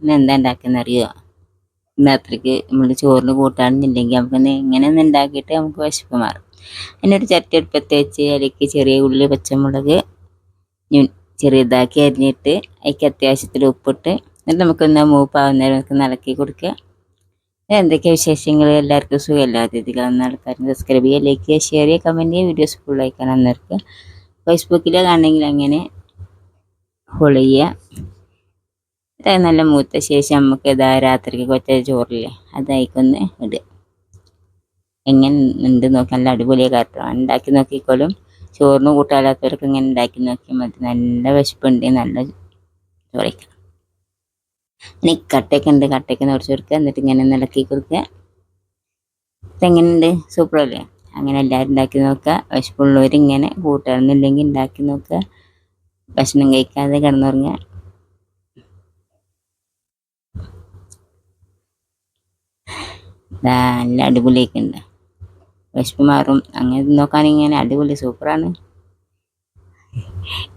ഇന്ന് എന്താ ഉണ്ടാക്കുന്നറിയോ രാത്രിക്ക് നമ്മൾ ചോറിന് കൂട്ടാണെന്നുണ്ടെങ്കിൽ നമുക്ക് ഇങ്ങനെ ഒന്ന് ഉണ്ടാക്കിയിട്ട് നമുക്ക് വിശപ്പ് മാറും. അതിനൊരു ചട്ടി അടുപ്പത്ത് വെച്ച് അതിലേക്ക് ചെറിയ ഉള്ളി പച്ചമുളക് ചെറിയതാക്കി അരിഞ്ഞിട്ട് അതിക്ക് അത്യാവശ്യത്തിൽ ഉപ്പിട്ട് എന്നിട്ട് നമുക്കൊന്ന് മൂപ്പാവുന്നേരം നമുക്ക് നടക്കി കൊടുക്കുക. എന്തൊക്കെയാണ് വിശേഷങ്ങൾ? എല്ലാവർക്കും സുഖമല്ലാതെ കാണുന്ന ആൾക്കാരും സബ്സ്ക്രൈബ് ചെയ്യുക ലൈക്ക് ചെയ്യുക ഷെയർ ചെയ്യുക കമന്റ് ചെയ്യുക. വീഡിയോസ് ഫുൾ അയക്കാൻ അന്നേർക്ക് ഫേസ്ബുക്കിൽ കാണണമെങ്കിൽ അങ്ങനെ ഫോളോ ചെയ്യുക. ഇത് നല്ല മൂത്ത ശേഷം നമുക്ക് ഇതാ രാത്രിക്ക് കൊച്ച ചോറില്ലേ അതായിക്കൊന്ന് ഇടുക എങ്ങനെ ഉണ്ട് നോക്കി നല്ല അടിപൊളിയായി കാട്ടോ. ഉണ്ടാക്കി നോക്കിക്കോളും. ചോറിന് കൂട്ടാലാത്തവർക്ക് ഇങ്ങനെ ഉണ്ടാക്കി നോക്കിയാൽ മതി. നല്ല വിശപ്പുണ്ട് നല്ല ചോറിക്കാം ഇനി കട്ടയൊക്കെ ഉണ്ട് കട്ടയ്ക്ക് നിറച്ച് കൊടുക്കുക എന്നിട്ട് ഇങ്ങനെ നിലക്കി കൊടുക്കുക ഇതെങ്ങനെയുണ്ട്? സൂപ്പറല്ലേ? അങ്ങനെ എല്ലാവരും ഉണ്ടാക്കി നോക്കുക. വിശപ്പുള്ളവർ ഇങ്ങനെ കൂട്ടാറുന്നില്ലെങ്കിൽ ഉണ്ടാക്കി നോക്കുക. ഭക്ഷണം കഴിക്കാതെ കിടന്നുറങ്ങുക. നല്ല അടിപൊളിയൊക്കെ ഉണ്ട് വിശപ്പ് മാറും. അങ്ങനെ നോക്കാനിങ്ങനെ അടിപൊളി സൂപ്പറാണ്.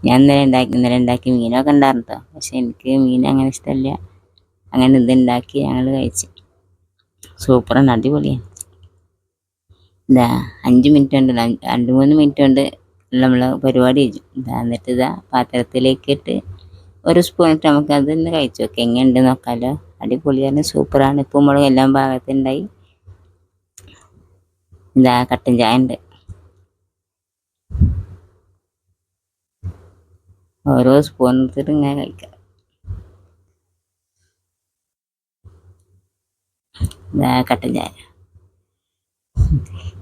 ഞാൻ ഇന്നലെ ഉണ്ടാക്കി ഇന്നലെ ഉണ്ടാക്കി മീനൊക്കെ ഉണ്ടായിരുന്നു കേട്ടോ പക്ഷെ എനിക്ക് മീൻ അങ്ങനെ ഇഷ്ടമല്ല. അങ്ങനെ ഇത് ഉണ്ടാക്കി ഞങ്ങൾ കഴിച്ച്. സൂപ്പറാണ് അടിപൊളിയാണ്. ഇതാ അഞ്ച് മിനിറ്റ് ഉണ്ട് രണ്ട് മൂന്ന് മിനിറ്റ് കൊണ്ട് നമ്മൾ പരിപാടി കഴിച്ചു. ഇതാ എന്നിട്ട് ഇതാ പാത്രത്തിലേക്ക് ഇട്ട് ഒരു സ്പൂൺ ഇട്ട് നമുക്ക് അതൊന്ന് കഴിച്ചു നോക്കാം. എങ്ങനെയുണ്ട് നോക്കാമല്ലോ അടിപൊളിയാണ് സൂപ്പറാണ്. ഉപ്പും മുളകും എല്ലാം ഭാഗത്തുണ്ടായി ഇതാ കട്ടൻ ചായ ഉണ്ട് ഓരോ സ്പൂൺ എടുത്തിട്ട് ഇങ്ങനെ കഴിക്കാം. ഇതാ കട്ടൻ ചായ.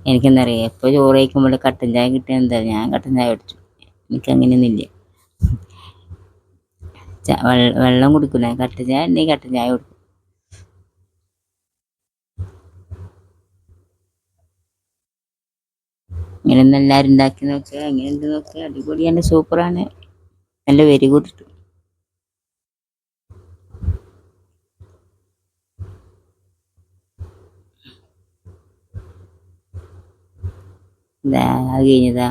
എനിക്കെന്താ അറിയാം എപ്പോൾ ചോറ് കഴിക്കുമ്പോൾ കട്ടൻ ചായ കിട്ടിയ എന്താ? ഞാൻ കട്ടൻ ചായ കുടിച്ചു. എനിക്ക് അങ്ങനെയൊന്നുമില്ല ച- വെള്ള- കുടിക്കില്ല കട്ടൻ ചായ ഉണ്ടെങ്കിൽ കട്ടൻ ചായ കൊടുക്കും. ഇങ്ങനെ എല്ലാവരും ഉണ്ടാക്കി നോക്കുക എങ്ങനെയുണ്ട് നോക്കുക അടിപൊളിയാണ് സൂപ്പറാണ്. നല്ല വെരി ഗുഡ് ഇതാ അത് കഴിഞ്ഞതാ.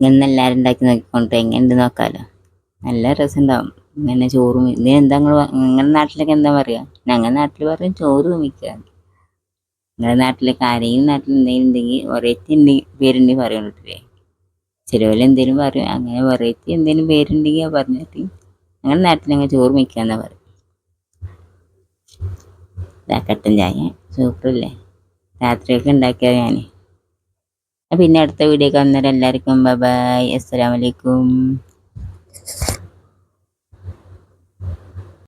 ഇങ്ങനെ എല്ലാവരും ഉണ്ടാക്കി നോക്കിക്കൊണ്ട് എങ്ങനെയുണ്ട് നോക്കാലോ? നല്ല രസമുണ്ടാവും. ഇങ്ങനെ ചോറ് ഇതിന് എന്താ നിങ്ങളുടെ നാട്ടിലൊക്കെ എന്താ പറയുക ഞങ്ങളുടെ നാട്ടിൽ പറയും ചോറ് തുമിക്കുക നിങ്ങളുടെ നാട്ടിലൊക്കെ ആരെങ്കിലും നാട്ടിൽ എന്തെങ്കിലും ഉണ്ടെങ്കിൽ വെറൈറ്റി ഉണ്ടെങ്കിൽ പേരുണ്ടെങ്കിൽ പറയുന്നുണ്ടല്ലേ ചിലവർ എന്തെങ്കിലും പറയും അങ്ങനെ വെറൈറ്റി എന്തെങ്കിലും പേരുണ്ടെങ്കിൽ പറഞ്ഞിട്ട് ഞങ്ങളുടെ നാട്ടിൽ ഞങ്ങൾ ചോറ് മിക്കുക എന്നാ പറയും കട്ടൻ ചായ. സൂപ്പറല്ലേ? രാത്രിയൊക്കെ ഉണ്ടാക്കിയത് ഞാൻ പിന്നെ അടുത്ത വീഡിയോ കാണുന്നവരെല്ലാവർക്കും ബൈ അസ്സലാമലൈക്കും